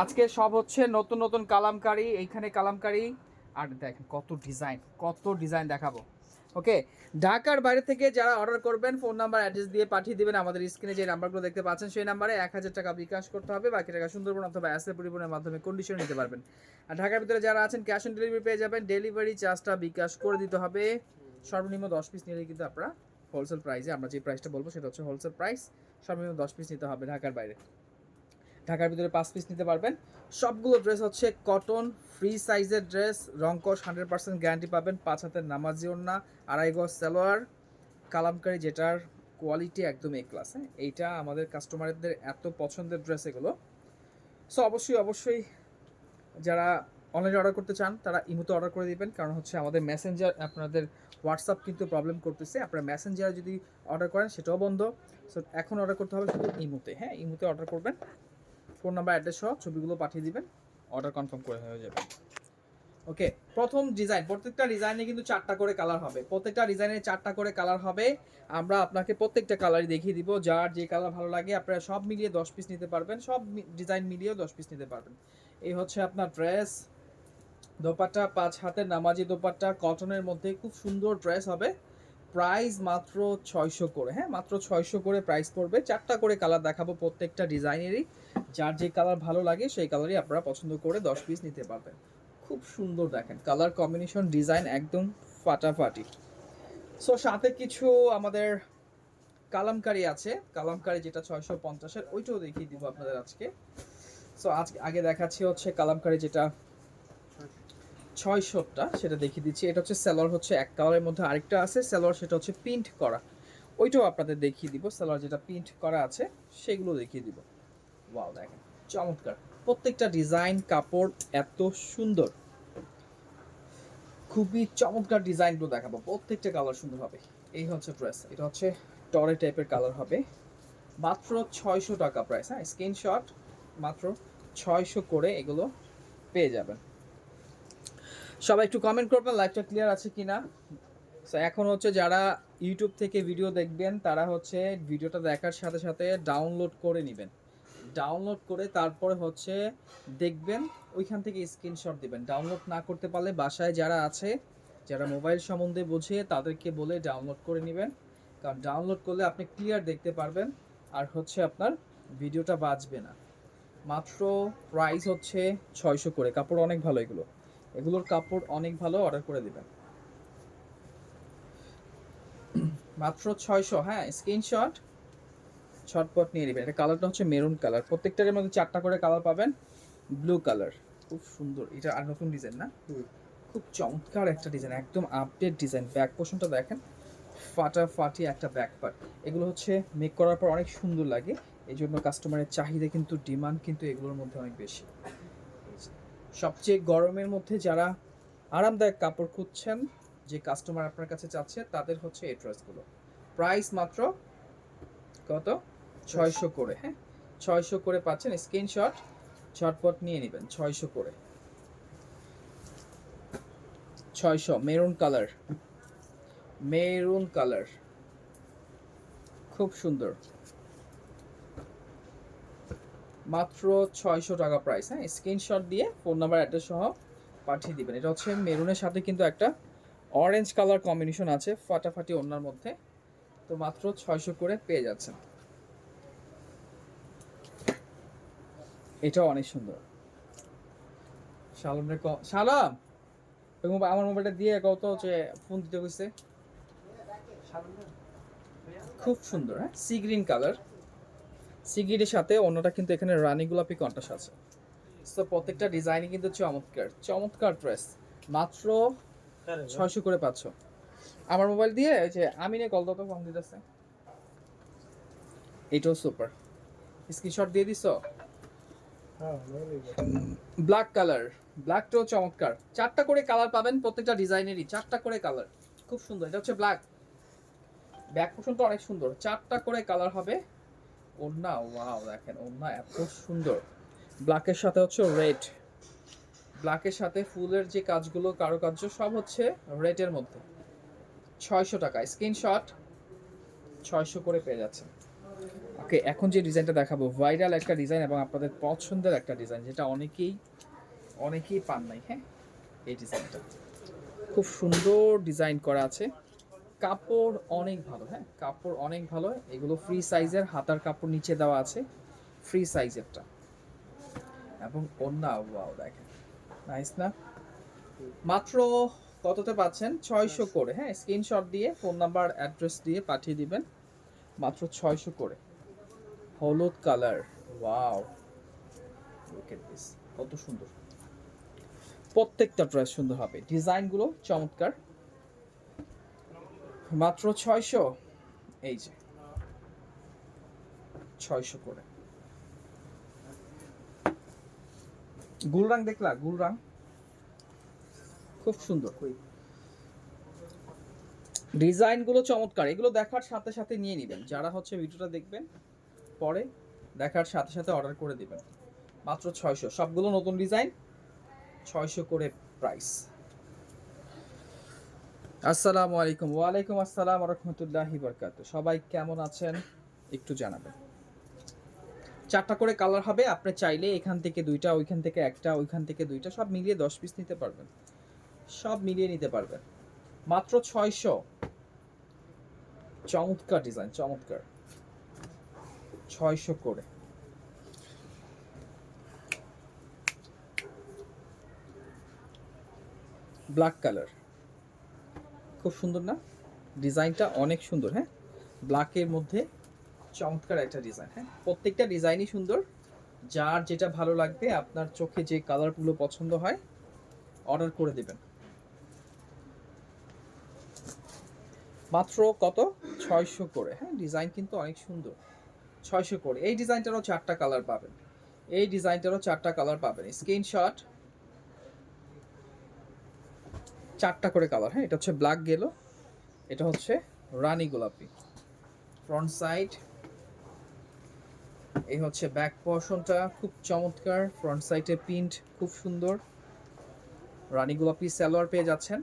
আজকে সব হচ্ছে নতুন নতুন কালামকারি, এইখানে কালামকারি। আর দেখেন কত ডিজাইন কত ডিজাইন দেখাবো। ওকে, ঢাকার বাইরে থেকে যারা অর্ডার করবেন, ফোন নাম্বার, অ্যাড্রেস দিয়ে পাঠিয়ে দিবেন। আমাদের স্ক্রিনে যে নাম্বারগুলো দেখতে পাচ্ছেন, সেই নাম্বারে এক হাজার টাকা বিকাশ করতে হবে। বাকি টাকা সুন্দরবন অথবা অ্যাসের পরিবহনের মাধ্যমে কন্ডিশন নিতে পারবেন। আর ঢাকার ভিতরে যারা আছেন ক্যাশ অন ডেলিভারি পেয়ে যাবেন। ডেলিভারি চার্জটা বিকাশ করে দিতে হবে। সর্বনিম্ন দশ পিস নিলে কিন্তু আপনারা হোলসেল প্রাইসে আমরা যে প্রাইসটা বলব, সেটা হচ্ছে হোলসেল প্রাইস সর্বনিম্ন দশ পিস নিতে হবে ঢাকার বাইরে। ঢাকার ভিতরে পাঁচ পিস নিতে পারবেন। সবগুলো ড্রেস হচ্ছে কটন ফ্রি সাইজের ড্রেস রংকশ হান্ড্রেড পার্সেন্ট গ্যারান্টি পাবেন, পাঁচ হাতের নামাজি ওন্না আড়াই গজ সালোয়ার, কালামকারি যেটার কোয়ালিটি একদম এ ক্লাস হ্যাঁ? এইটা আমাদের কাস্টমারদের এত পছন্দের ড্রেস এগুলো। সো অবশ্যই অবশ্যই যারা অনলাইনে অর্ডার করতে চান, তারা ইমোতে অর্ডার করে দিবেন, কারণ হচ্ছে আমাদের মেসেঞ্জার আপনাদের হোয়াটসঅ্যাপ কিন্তু প্রবলেম করতেছে। আপনারা মেসেঞ্জারে যদি অর্ডার করেন, সেটাও বন্ধ। সো এখন অর্ডার করতে হবে শুধু ইমোতে হ্যাঁ? ইমোতে অর্ডার করবেন। ফোন নাম্বার অ্যাড্রেস সহ ছবিগুলো পাঠিয়ে দিবেন। অর্ডার কনফার্ম করে হয়ে যাবে। ওকে প্রথম ডিজাইন প্রত্যেকটা ডিজাইনে কিন্তু চারটা করে কালার হবে। প্রত্যেকটা ডিজাইনে চারটা করে কালার হবে। আমরা আপনাকে প্রত্যেকটা কালারই দেখিয়ে দিব। যার যে কালার ভালো লাগে আপনারা সব মিলিয়ে দশ পিস নিতে পারবেন। সব ডিজাইন মিলিয়েও দশ পিস নিতে পারবেন। এই হচ্ছে আপনার ড্রেস দোপাট্টা পাঁচ হাতের নামাজি দোপাট্টা কটনের মধ্যে খুব সুন্দর ড্রেস হবে। প্রাইস মাত্র ছয়শো করে হ্যাঁ? মাত্র ছয়শো করে প্রাইস পড়বে। চারটা করে কালার দেখাবো প্রত্যেকটা ডিজাইনেরই যার যে কালার ভালো লাগে, সেই কালারই আপনারা পছন্দ করে দশ পিস নিতে পারবেন। খুব সুন্দর দেখেন কালার কম্বিনেশন ডিজাইন একদম ফাটাফাটি। সো সাথে কিছু আমাদের কালামকারি আছে। কালামকারি যেটা ছয়শো পঞ্চাশের, ওইটাও দেখিয়ে দিব আপনাদের আজকে। সো আজ, আগে দেখাচ্ছি হচ্ছে কালামকারি যেটা ছয়শোটা সেটা দেখিয়ে দিচ্ছি। এটা হচ্ছে সেলর হচ্ছে এক কালারের মধ্যে আরেকটা আছে। সেলর সেটা হচ্ছে প্রিন্ট করা। ওইটাও আপনাদের দেখিয়ে দিব। সেলর যেটা প্রিন্ট করা আছে, সেগুলো দেখিয়ে দিব। ওয়াও, দেখেন। চমৎকার। প্রত্যেকটা ডিজাইন কাপড় এত সুন্দর। খুবই চমৎকার ডিজাইনগুলো দেখাবো। প্রত্যেকটা কালার সুন্দর হবে এই হচ্ছে ড্রেস। এটা হচ্ছে টরে টাইপের কালার হবে। মাত্র ছয়শো টাকা প্রাইস। হ্যাঁ স্ক্রিনশট মাত্র ছয়শো করে এগুলো পেয়ে যাবেন। সবাই একটু কমেন্ট করবেন লাইভটা ক্লিয়ার আছে কিনা? সো এখন হচ্ছে যারা ইউটিউব থেকে ভিডিও দেখবেন, তারা হচ্ছে ভিডিওটা দেখার সাথে সাথে ডাউনলোড করে নেবেন। ডাউনলোড করে তারপরে হচ্ছে দেখবেন, ওইখান থেকে স্ক্রিনশট দিবেন। ডাউনলোড না করতে পারলে বাসায় যারা আছে, যারা মোবাইল সম্বন্ধে বোঝে, তাদেরকে বলে ডাউনলোড করে নেবেন। কারণ ডাউনলোড করলে আপনি ক্লিয়ার দেখতে পারবেন, আর হচ্ছে আপনার ভিডিওটা বাজবে না। মাত্র প্রাইস হচ্ছে ছয়শো করে, কাপড় অনেক ভালো এগুলো। এগুলোর কাপড় অনেক ভালো অর্ডার করে দিবেন। মাত্র ছয়শো হ্যাঁ স্ক্রিনশট ছটপট নিয়ে নেবেন। এটা কালারটা হচ্ছে মেরুন কালার প্রত্যেকটার মধ্যে চারটা করে কালার পাবেন ব্লু কালার খুব সুন্দর। এটা আর নতুন ডিজাইন না? খুব চমৎকার একটা ডিজাইন একদম আপডেট ডিজাইন ব্যাক পোর্শনটা দেখেন ফাটাফাটি একটা ব্যাক পার্ট এগুলো হচ্ছে মেক করার পর অনেক সুন্দর লাগে। এই জন্য কাস্টমারের চাহিদা কিন্তু ডিমান্ড কিন্তু এগুলোর মধ্যে অনেক বেশি। সবচেয়ে গরমের মধ্যে যারা আরামদায়ক কাপড় খুঁজছেন, যে কাস্টমার আপনার কাছে চাচ্ছে, তাদের হচ্ছে এই ড্রেসগুলো প্রাইস মাত্র কত? ছয়শো করে। হ্যাঁ ছয়শো করে পাচ্ছেন। স্ক্রিনশট ঝটপট নিয়ে নেবেন, ছয়শো করে। ছয়শো মেরুন কালার মেরুন কালার খুব সুন্দর। মাত্র ছয়শো টাকা প্রাইস হ্যাঁ? স্ক্রিনশট দিয়ে ফোন নাম্বার অ্যাড্রেস সহ পাঠিয়ে দিবেন। এটা হচ্ছে মেরুনের সাথে কিন্তু একটা অরেঞ্জ কালার কম্বিনেশন আছে, ফাটাফাটি ওনার মধ্যে। তো মাত্র ছয়শো করে পেয়ে যাচ্ছেন। এটাও অনেক সুন্দর। শালমের ক শালাম! আমার মোবাইলটা দিয়ে কত যে ফোন দিতে হয়েছে খুব সুন্দর হ্যাঁ? সি গ্রিন কালার সি গ্রিনের সাথে অন্যটা কিন্তু এখানে রানী গোলাপি কন্টাস আছে। তো প্রত্যেকটা ডিজাইনই কিন্তু চমৎকার চমৎকার ড্রেস মাত্র ছয়শো করে পাচ্ছ। আমার মোবাইল দিয়ে যে আমিনে কল তো ফোন দিতেছে। এটাও সুপার স্ক্রিনশট দিয়ে দিছ? ব্ল্যাক কালার ব্ল্যাকটাও চমৎকার। চারটা করে কালার পাবেন প্রত্যেকটা ডিজাইনেরই চারটা করে কালার খুব সুন্দর এটা হচ্ছে ব্ল্যাক ব্যাক পোর্শনটা অনেক সুন্দর। চারটা করে কালার হবে ওড়না, ওয়াও, দেখেন, ওড়না এত সুন্দর। ব্ল্যাকের সাথে হচ্ছে রেড ব্ল্যাকের সাথে ফুলের যে কাজগুলো, কারুকার্য, সব হচ্ছে রেডের মধ্যে। ছয়শো টাকা স্ক্রিনশট ছয়শো করে পেয়ে যাচ্ছেন। ওকে এখন যে ডিজাইনটা দেখাবো ভাইরাল একটা ডিজাইন এবং আপনাদের পছন্দের একটা ডিজাইন যেটা অনেকেই অনেকেই পান নাই হ্যাঁ? এই ডিজাইনটা খুব সুন্দর ডিজাইন করা আছে। কাপড় অনেক ভালো হ্যাঁ? কাপড় অনেক ভালো। এগুলো ফ্রি সাইজের হাতার কাপড় নিচে দেওয়া আছে। ফ্রি সাইজেরটা এবং অন্য ওয়াও দেখেন। নাইস না? মাত্র কততে পাচ্ছেন? ছয়শো করে হ্যাঁ? স্ক্রিনশট দিয়ে ফোন নাম্বার অ্যাড্রেস দিয়ে পাঠিয়ে দিবেন। মাত্র ছয়শো করে। হলুদ কালার ওয়াও কত সুন্দর। প্রত্যেকটা ড্রেস সুন্দর হবে। ডিজাইনগুলো চমৎকার। মাত্র ছয়শো? এই যে। ছয়শো করে। গুলরাং দেখলা? গুলরাং? খুব সুন্দর। ডিজাইনগুলো চমৎকার। এগুলো দেখার সাথে সাথে নিয়ে নেবেন। যারা হচ্ছে ভিডিওটা দেখবেন, পরে দেখার সাথে সাথে অর্ডার করে দিবেন। মাত্র ছয়শো। সবগুলো নতুন ডিজাইন, ছয়শো করে প্রাইস আসসালামু আলাইকুম। ওয়ালাইকুম আসসালাম রহমতুল্লাহি বরকাত সবাই কেমন আছেন? একটু জানাবেন। চারটা করে কালার হবে, আপনি চাইলে এখান থেকে দুইটা, ওইখান থেকে একটা, ওইখান থেকে দুইটা, সব মিলিয়ে দশ পিস নিতে পারবেন। সব মিলিয়ে নিতে পারবেন। মাত্র ছয়শো। চমৎকার ডিজাইন চমৎকার। ছয়শো করে। ব্ল্যাক কালার খুব সুন্দর না? ডিজাইনটা অনেক সুন্দর হ্যাঁ? ব্ল্যাকের মধ্যে চমৎকার একটা ডিজাইন হ্যাঁ? প্রত্যেকটা ডিজাইনই সুন্দর। যার যেটা ভালো লাগবে, আপনার চোখে যে কালারগুলো পছন্দ হয়, অর্ডার করে দেবেন। মাত্র কত? ছয়শো করে হ্যাঁ? ডিজাইন কিন্তু অনেক সুন্দর। ছয়শো করে। এই ডিজাইনটারও চারটা কালার পাবেন। এই ডিজাইনটারও চারটা কালার পাবেন। স্ক্রিনশট চারটা করে কালার হ্যাঁ? এটা হচ্ছে ব্ল্যাক গেলো এটা হচ্ছে রানী গোলাপি। ফ্রন্ট সাইড এই হচ্ছে ব্যাক পোর্শনটা খুব চমৎকার। ফ্রন্ট সাইডে প্রিন্ট খুব সুন্দর। রানী গোলাপি সালোয়ার পেয়ে যাচ্ছেন।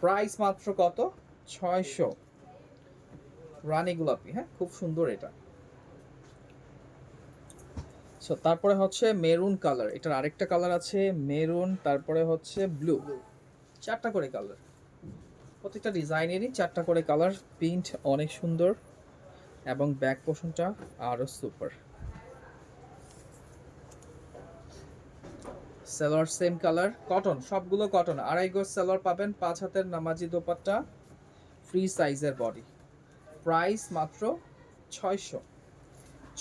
প্রাইস মাত্র কত? ছয়শো। রানী গোলাপি হ্যাঁ? খুব সুন্দর এটা। সো তারপরে হচ্ছে মেরুন কালার এটার আরেকটা কালার আছে মেরুন তারপরে হচ্ছে ব্লু চারটা করে কালার প্রত্যেকটা ডিজাইনেরই চারটা করে কালার প্রিন্ট অনেক সুন্দর এবং ব্যাক পোর্শনটা আরও super salwar same colour cotton সবগুলো কটন আড়াই গোজ সেলোয়ার পাবেন, পাঁচ হাতের নামাজি দোপাট্টা ফ্রি সাইজের বডি প্রাইস মাত্র ছয়শো।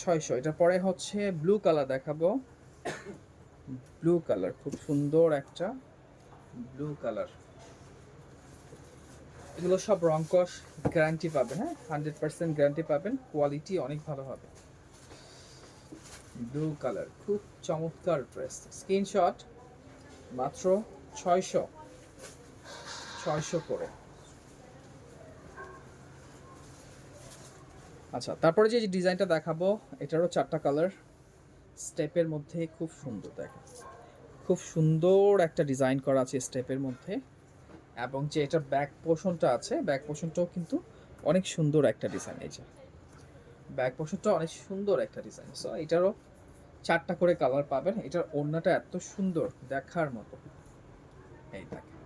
ছয়শো। এটা পরে হচ্ছে ব্লু কালার দেখাবো। ব্লু কালার খুব সুন্দর একটা ব্লু কালার এগুলো সব রংকশ গ্যারান্টি পাবেন হ্যাঁ? হান্ড্রেড পার্সেন্ট গ্যারান্টি পাবেন কোয়ালিটি অনেক ভালো হবে। ব্লু কালার খুব চমৎকার ড্রেস স্ক্রিনশট মাত্র ছয়শো ছয়শো করে। আচ্ছা তারপরে যে ডিজাইনটা দেখাবো, এটারও চারটা কালার। স্টেপের মধ্যে খুব সুন্দর, দেখেন। খুব সুন্দর একটা ডিজাইন করা আছে স্টেপের মধ্যে। এবং যে এটা ব্যাক পোর্শনটা আছে, ব্যাক পোর্শনটাও কিন্তু অনেক সুন্দর একটা ডিজাইন, এই যে। ব্যাক পোর্শনটা অনেক সুন্দর একটা ডিজাইন। সো এটারও চারটা করে কালার পাবেন। এটার ওড়নাটা এত সুন্দর দেখার মতো। এই দেখেন।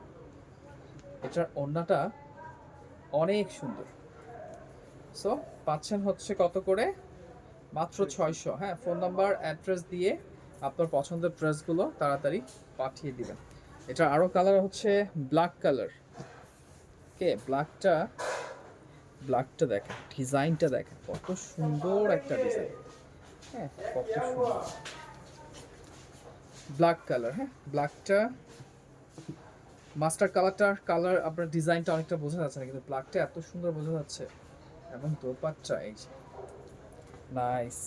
এটার ওড়নাটা অনেক সুন্দর। সো পাচ্ছেন হচ্ছে কত করে? মাত্র ছয়শো। হ্যাঁ ফোন নাম্বার, অ্যাড্রেস দিয়ে আপনার পছন্দের ড্রেসগুলো তাড়াতাড়ি পাঠিয়ে দিবেন। এটা আরও কালার হচ্ছে ব্ল্যাক কালার। কে ব্ল্যাকটা ব্ল্যাকটা দেখেন, ডিজাইনটা দেখেন, কত সুন্দর একটা ডিজাইন। হ্যাঁ কত সুন্দর। ব্ল্যাক কালার হ্যাঁ ব্ল্যাকটা, মাস্টার কালারটার কালার আপনার ডিজাইনটা অনেকটা বোঝা যাচ্ছে না, কিন্তু ব্ল্যাকটা এত সুন্দর বোঝা যাচ্ছে। এবং দোপাট্টা যে। নাইস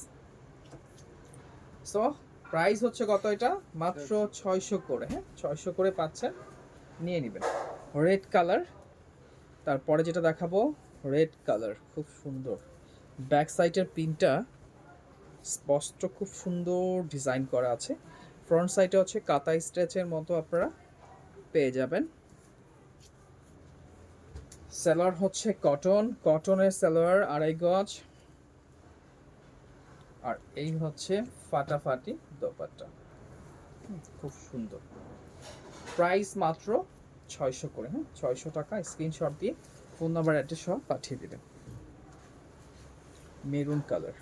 সো প্রাইস হচ্ছে কত এটা? মাত্র ছয়শো করে হ্যাঁ? ছয়শো করে পাচ্ছেন। নিয়ে নেবেন। রেড কালার তারপরে যেটা দেখাবো রেড কালার খুব সুন্দর। ব্যাক সাইডের পিনটা স্পষ্ট, খুব সুন্দর ডিজাইন করা আছে। ফ্রন্ট সাইডে হচ্ছে কাতাই স্ট্রেচের মতো আপনারা পেয়ে যাবেন। সেলার হচ্ছে কটন। কটনের সেলোয়ার আড়াই গজ। আর এই হচ্ছে ফাটাফাটি দোপাট্টা। খুব সুন্দর। প্রাইস মাত্র ছয়শো করে হ্যাঁ ছয়শো টাকা। স্ক্রিনশট দিয়ে ফোন নাম্বার, অ্যাড্রেস সহ পাঠিয়ে দেবেন। Maroon colour.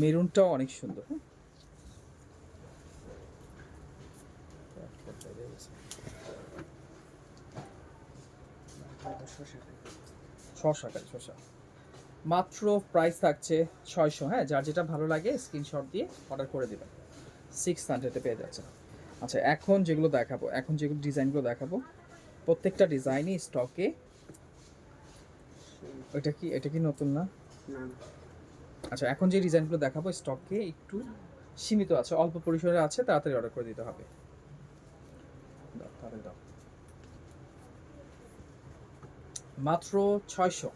মেরুনটাও অনেক সুন্দর হ্যাঁ শশা শশা মাত্র প্রাইস থাকছে ছয়শো হ্যাঁ? যার যেটা ভালো লাগে স্ক্রিনশট দিয়ে অর্ডার করে দেবেন। সিক্স হান্ড্রেডে পেয়ে যাচ্ছে আচ্ছা এখন যেগুলো দেখাবো এখন যেগুলো ডিজাইনগুলো দেখাবো প্রত্যেকটা ডিজাইনই স্টকে এটা কি এটা কি নতুন না? আচ্ছা এখন যে ডিজাইনগুলো দেখাবো স্টকে একটু সীমিত আছে অল্প পরিসরে আছে তাড়াতাড়ি অর্ডার করে দিতে হবে। দাও, তাড়াতাড়ি দাও। মাত্র ছয়শো।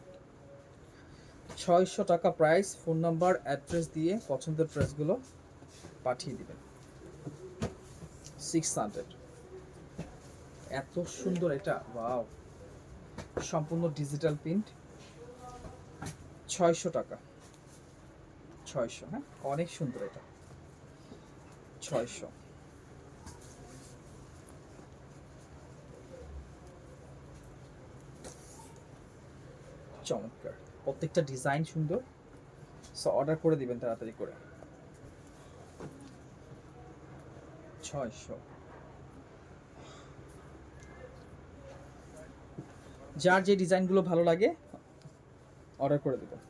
ছয়শো টাকা প্রাইস ফোন নাম্বার অ্যাড্রেস দিয়ে পছন্দের ড্রেসগুলো পাঠিয়ে দেবেন। সিক্স হান্ড্রেড এত সুন্দর এটা ওয়াও সম্পূর্ণ ডিজিটাল প্রিন্ট ছয়শো টাকা। ছয়শো হ্যাঁ? অনেক সুন্দর এটা। ছয়শো। চমৎকার। প্রত্যেকটা ডিজাইন সুন্দর। সো অর্ডার করে দিবেন তাড়াতাড়ি করে। ছয়শো। যার যে ডিজাইনগুলো ভালো লাগে অর্ডার করে দেবেন।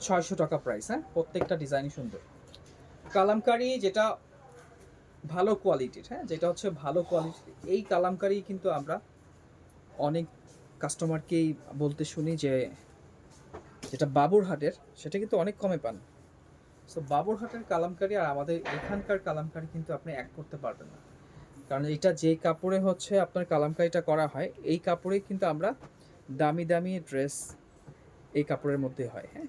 ছয়শো টাকা প্রাইস হ্যাঁ? প্রত্যেকটা ডিজাইনই সুন্দর। কালামকারি যেটা ভালো কোয়ালিটির হ্যাঁ? যেটা হচ্ছে ভালো কোয়ালিটির এই কালামকারি কিন্তু আমরা অনেক কাস্টমারকেই বলতে শুনি যে, যেটা বাবুরহাটের, সেটা কিন্তু অনেক কমে পান। সো বাবুরহাটের কালামকারি আর আমাদের এখানকার কালামকারি কিন্তু আপনি এক করতে পারবেন না। কারণ এটা যে কাপড়ে হচ্ছে আপনার কালামকারিটা করা হয়, এই কাপড়ে কিন্তু আমরা দামি দামি ড্রেস এই কাপড়ের মধ্যে হয় হ্যাঁ?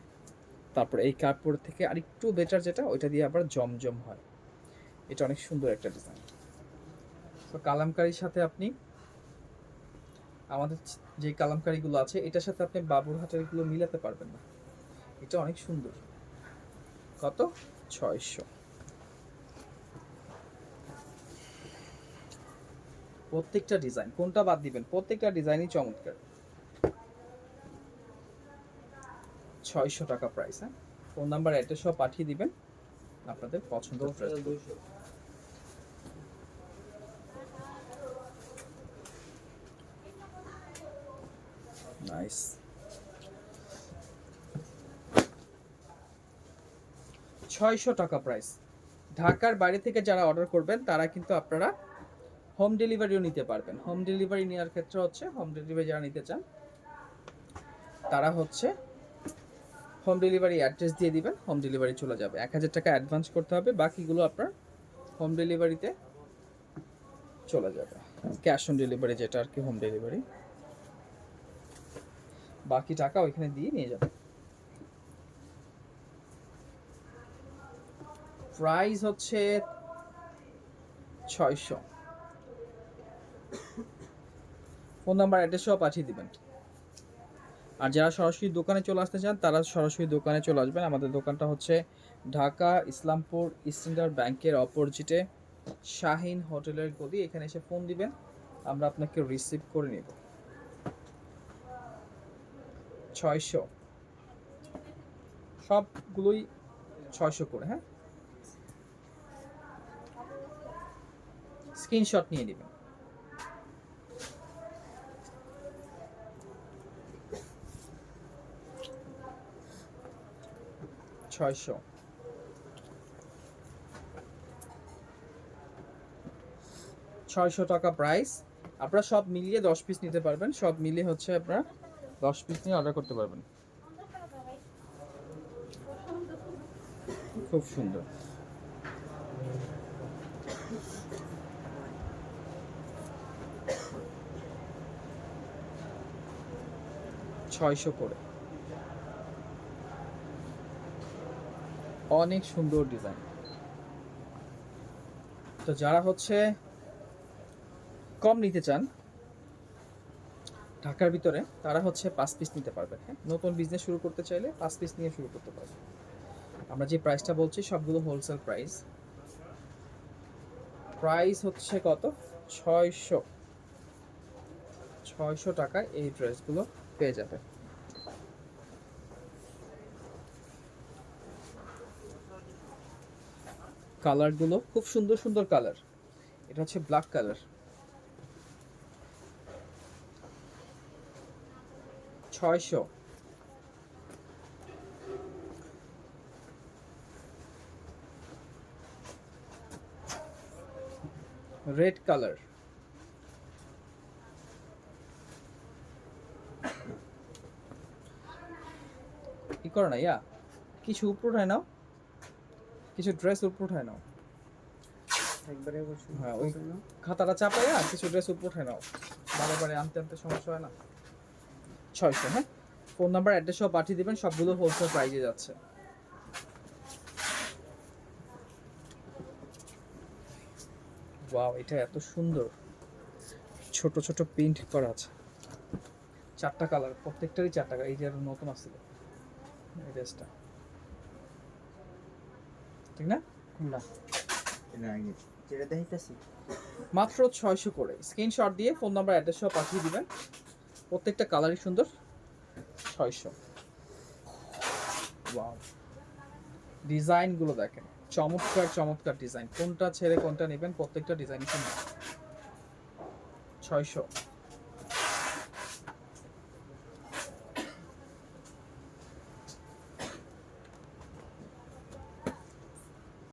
তারপরে এই কাপড় থেকে আরেকটু বেটার যেটা, ওইটা দিয়ে আবার জমজম হয়। এটা অনেক সুন্দর একটা ডিজাইন তো কালামকারির সাথে আপনি, আমাদের যে কালামকারিগুলো আছে, এটার সাথে আপনি বাবুরহাটেরগুলো মিলাতে পারবেন না। এটা অনেক সুন্দর। কত? ছয়শো। প্রত্যেকটা ডিজাইন কোনটা বাদ দিবেন? প্রত্যেকটা ডিজাইনই চমৎকার। ছয়শো টাকা প্রাইস হ্যাঁ? ফোন নাম্বার অ্যাড্রেস সব পাঠিয়ে দিবেন। আপনাদের পছন্দ নাইস ছয়শো টাকা প্রাইস ঢাকার বাইরে থেকে যারা অর্ডার করবেন তারা কিন্তু আপনারা হোম ডেলিভারিও নিতে পারবেন। হোম ডেলিভারি নেওয়ার ক্ষেত্রে হচ্ছে হোম ডেলিভারি যারা নিতে চান তারা হচ্ছে হোম ডেলিভারি অ্যাড্রেস দিয়ে দিবেন হোম ডেলিভারি চলে যাবে। এক হাজার টাকা অ্যাডভান্স করতে হবে, বাকিগুলো আপনার হোম ডেলিভারিতে চলে যাবে। ক্যাশ অন ডেলিভারি যেটা আর কি হোম ডেলিভারি বাকি টাকা ওইখানে দিয়ে নিয়ে যাবে প্রাইস হচ্ছে ছয়শো। ফোন নাম্বার অ্যাড্রেস সহ পাঠিয়ে দিবেন। আর যারা সরাসরি দোকানে চলে আসতে চান, তারা সরাসরি দোকানে চলে আসবেন। আমাদের দোকানটা হচ্ছে ঢাকা ইসলামপুর ইস্টার্ন ব্যাংকের অপোজিটে শাহিন হোটেলের গদি এখানে এসে ফোন দিবেন, আমরা আপনাকে রিসিভ করে নেব। ছয়শো। সবগুলোই ছয়শো করে হ্যাঁ? স্ক্রিনশট নিয়ে নেবেন। ছয়শো। ছয়শো টাকা প্রাইস আপনারা সব মিলিয়ে দশ পিস নিতে পারবেন। সব মিলিয়ে হচ্ছে আপনারা দশ পিস নিয়ে অর্ডার করতে পারবেন। খুব সুন্দর। ছয়শো করে। অনেক সুন্দর ডিজাইন। তো যারা হচ্ছে কম নিতে চান, ঢাকার ভিতরে তারা হচ্ছে পাঁচ পিস নিতে পারবে হ্যাঁ? নতুন বিজনেস শুরু করতে চাইলে পাঁচ পিস নিয়ে শুরু করতে পারবে। আমরা যে প্রাইসটা বলছি সবগুলো হোলসেল প্রাইস প্রাইস হচ্ছে কত? ছয়শো। ছয়শো টাকায় এই ড্রেসগুলো পেয়ে যাবে কালারগুলো খুব সুন্দর সুন্দর কালার এটা হচ্ছে ব্ল্যাক কালার ছয়শো। রেড কালার কি করো না, ইয়া? কিছু উপর নাও। কিছু ড্রেস উপর উঠায় নাও। একবারে হ্যাঁ, ওই- খাতাটা চাপাইয়া কিছু ড্রেস উপর উঠায় নাও। বারে বারে আনতে আনতে সমস্যা হয় না। ছয়শো হ্যাঁ? ফোন নাম্বার অ্যাড্রেস সব পাঠিয়ে দেবেন সবগুলো হোলসেল প্রাইজে যাচ্ছে। ওয়াও এটা এত সুন্দর। ছোট ছোট প্রিন্ট করা আছে। চারটা কালার প্রত্যেকটারই চারটা এই যে নতুন আসছিল। এই ড্রেসটা ঠিক না? না। যেটা দেখাইতেছি। মাত্র ছয়শো করে। স্ক্রিনশট দিয়ে ফোন নাম্বার অ্যাড্রেস সহ পাঠিয়ে দিবেন। প্রত্যেকটা কালারই সুন্দর। ছয়শো। ওয়াও ডিজাইনগুলো দেখেন। চমৎকার চমৎকার ডিজাইন কোনটা ছেড়ে কোনটা নেবেন প্রত্যেকটা ডিজাইন সুন্দর। ছয়শো।